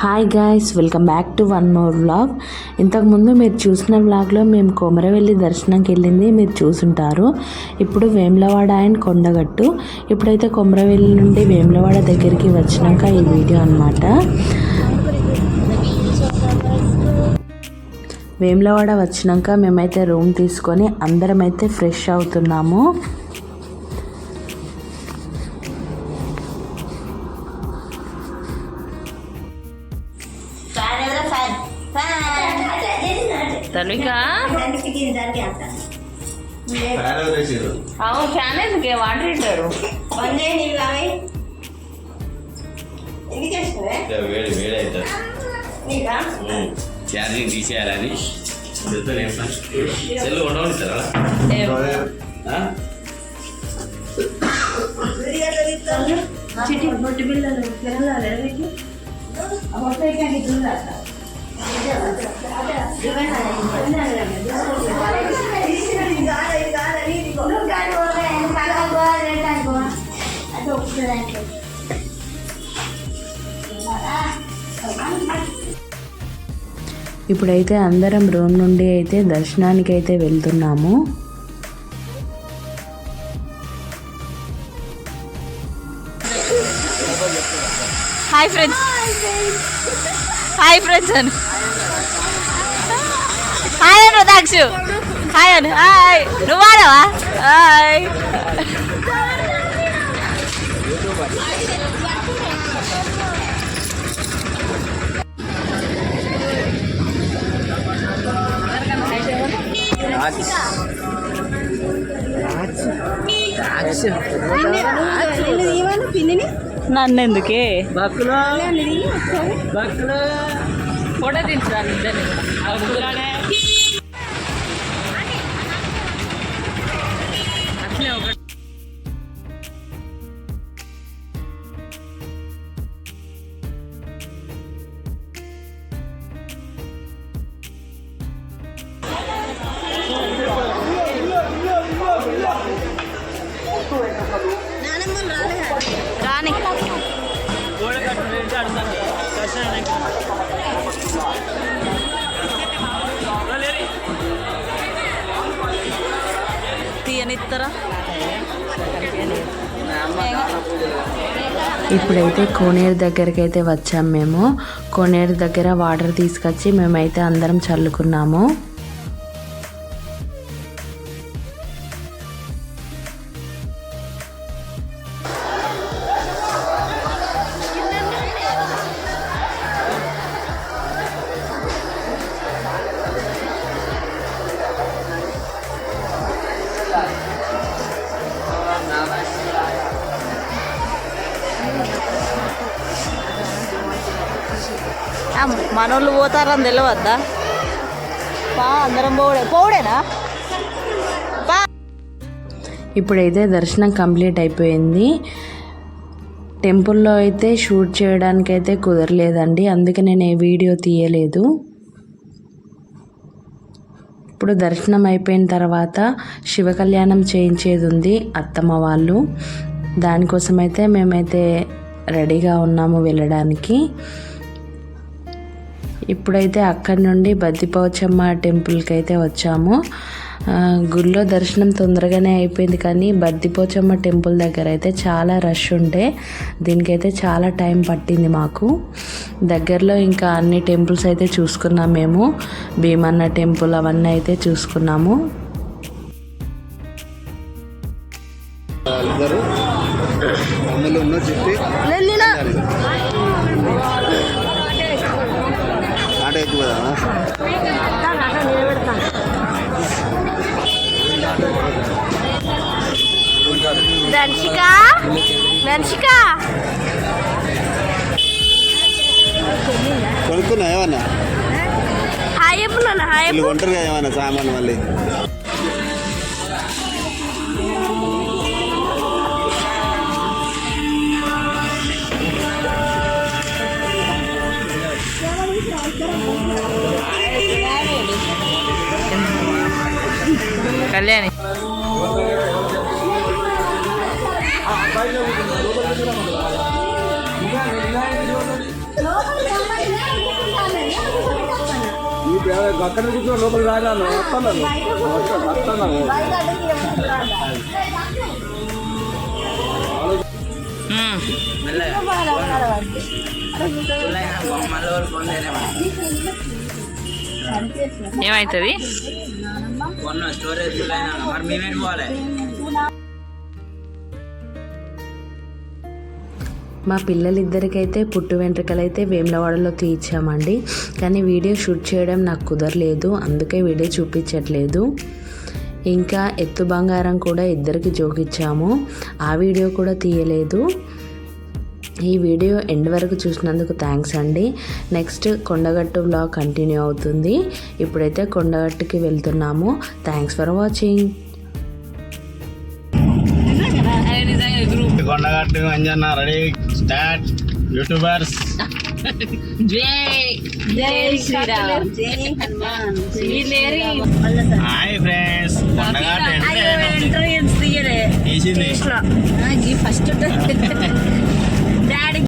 Hi guys welcome back to one more vlog ఇంతకుముందు మీరు చూసిన వ్లాగ్లో మేము కొమరవెల్లి దర్శనంకి వెళ్ళింది మీరు చూసుంటారు. ఇప్పుడు వేములవాడ అండ్ కొండగట్టు. ఇప్పుడైతే కొమరవెల్లి నుండి వేములవాడ దగ్గరికి వచ్చినాక ఈ వీడియో అన్నమాట. వేములవాడ వచ్చినాక మేమైతే రూమ్ తీసుకొని అందరం అయితే ఫ్రెష్ అవుతున్నాము. తనుక దానికి కిందకి అంత ఫ్యాన్ ఎవరేసారు అవును ఫ్యాన్ ఎందుకే వాటర్ ఇట్టారు వందే నీళ్ళు అవి ఇది చేసినవే వేడి వేడి అవుతుంది నీకా ఛార్జింగ్ తీసేయాలని చెప్తాను ఏం పని? సెల్ ఉండవనిస్తారా చిటి బొట్టు బిల్లలు పిల్లలు ఇప్పుడైతే అందరం రూమ్ నుండి అయితే దర్శనానికి అయితే వెళ్తున్నాము. హాయ్ ఫ్రెండ్స్ హాయ్ ఫ్రెండ్స్ అని దాక్షు హాయ్ అను హాయ్ నువ్వు వాడవా హాయ్ నన్ను ఎందుకే ఫోటో తీసుకోవాలి ఇప్పుడైతే కోనేరు దగ్గరికి అయితే వచ్చాము మేము. కోనేరు దగ్గర వాటర్ తీసుకొచ్చి మేమైతే అందరం చల్లుకున్నాము. మనోళ్ళు పోతారని తెలియవద్దా పా అందరం పోడే పోడేనా పా ఇప్పుడైతే దర్శనం కంప్లీట్ అయిపోయింది. టెంపుల్లో అయితే షూట్ చేయడానికి అయితే కుదరలేదండి. అందుకే నేను ఏ వీడియో తీయలేదు. ఇప్పుడు దర్శనం అయిపోయిన తర్వాత శివ కళ్యాణం చేయించేది ఉంది అత్తమ్మ వాళ్ళు. దానికోసం అయితే మేమైతే రెడీగా ఉన్నాము వెళ్ళడానికి. ఇప్పుడైతే అక్కడి నుండి బద్దిపోచమ్మ టెంపుల్కి అయితే వచ్చాము గుళ్ళో గుడిలో దర్శనం తొందరగానే అయిపోయింది కానీ బద్దిపోచమ్మ టెంపుల్ దగ్గర అయితే చాలా రష్ ఉండే. దీనికైతే చాలా టైం పట్టింది మాకు. దగ్గరలో ఇంకా అన్ని టెంపుల్స్ అయితే చూసుకున్నాం మేము. భీమన్న టెంపుల్ అవన్నీ అయితే చూసుకున్నాము. అందులో ఉన్న చెప్పి ఎక్కువ కదా దర్శిక దర్శిక కొనుక్కున్నా ఏమన్నా హాయ్ హాయ్ కొంటారు కదా ఏమన్నా సామాన్ మళ్ళీ? కళ్యాణి. అక్కడ కూర్చొని లోపల రాను వస్తాను వస్తాను ఏమవుతుంది స్టోరేజ్ మరి మేమేం పోవాలి? మా పిల్లలిద్దరికైతే పుట్టు వెంట్రుకలు అయితే వేములవాడలో తీయించామండి కానీ వీడియో షూట్ చేయడం నాకు కుదరలేదు. అందుకే వీడియో చూపించట్లేదు. ఇంకా ఎత్తు బంగారం కూడా ఇద్దరికి జోకిచ్చాము ఆ వీడియో కూడా తీయలేదు. ఈ వీడియో ఎండ్ వరకు చూసినందుకు థ్యాంక్స్ అండి. నెక్స్ట్ కొండగట్టు బ్లాగ్ కంటిన్యూ అవుతుంది. ఇప్పుడైతే కొండగట్టుకి వెళ్తున్నాము. Thanks for watching Kondagattu Anjanna ready. Start YouTubers hi friends Kondagattu first